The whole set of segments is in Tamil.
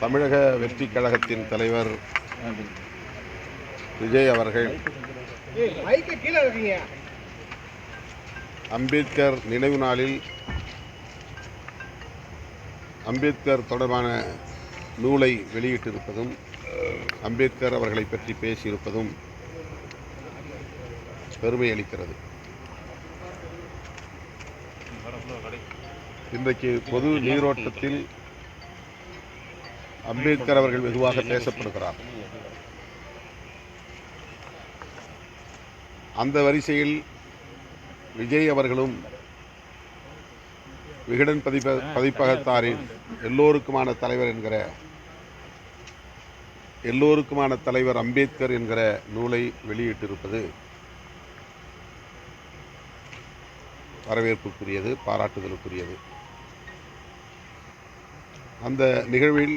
தமிழக வெற்றி கழகத்தின் தலைவர் விஜய் அவர்கள் அம்பேத்கர் நினைவு நாளில் அம்பேத்கர் தொடர்பான நூலை வெளியிட்டிருப்பதும் அம்பேத்கர் அவர்களை பற்றி பேசியிருப்பதும் பெருமை அளிக்கிறது. இன்றைக்கு பொது நீரோட்டத்தில் அம்பேத்கர் அவர்கள் வெகுவாக பேசப்படுகிறார். அந்த வரிசையில் விஜய் அவர்களும் விகடன் பதிப்ப பதிப்பகத்தாரின் எல்லோருக்குமான தலைவர் என்கிற எல்லோருக்குமான தலைவர் அம்பேத்கர் என்கிற நூலை வெளியிட்டிருப்பது வரவேற்புக்குரியது பாராட்டுதலுக்குரியது. அந்த நிகழ்வில்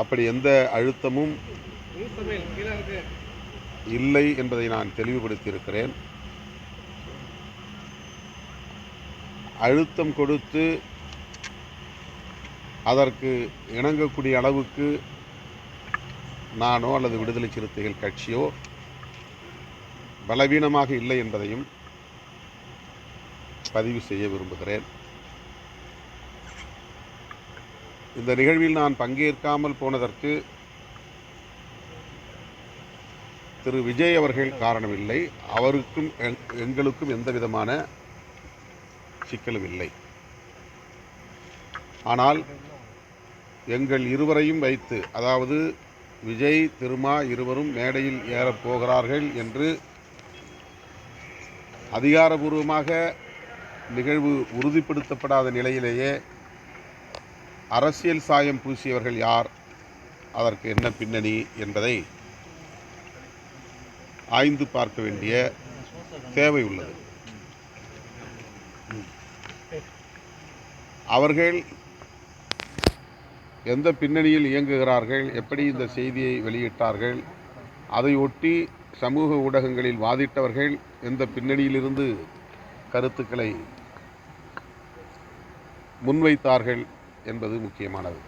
அப்படி எந்த அழுத்தமும் இல்லை என்பதை நான் தெளிவுபடுத்தியிருக்கிறேன். அழுத்தம் கொடுத்து அதற்கு இணங்கக்கூடிய அளவுக்கு நானோ அல்லது விடுதலை சிறுத்தைகள் கட்சியோ பலவீனமாக இல்லை என்பதையும் பதிவு செய்ய விரும்புகிறேன். இந்த நிகழ்வில் நான் பங்கேற்காமல் போனதற்கு திரு விஜய் அவர்கள் காரணமில்லை. அவருக்கும் எங்- எங்களுக்கும் எந்த விதமான சிக்கலும் இல்லை ஆனால் எங்கள் இருவரையும் வைத்து அதாவது விஜய் திருமா இருவரும் மேடையில் ஏறப் போகிறார்கள் என்று அதிகாரபூர்வமாக நிகழ்வு உறுதிப்படுத்தப்படாத நிலையிலேயே அரசியல் சாயம் பூசியவர்கள் யார்? அதற்கு என்ன பின்னணி என்பதை ஆய்ந்து பார்க்க வேண்டிய தேவை உள்ளது. அவர்கள் எந்த பின்னணியில் இயங்குகிறார்கள்? எப்படி இந்த செய்தியை வெளியிட்டார்கள்? அதை ஒட்டி சமூக ஊடகங்களில் வாதிட்டவர்கள் எந்த பின்னணியிலிருந்து கருத்துக்களை முன்வைத்தார்கள்? என்பது முக்கியமானது.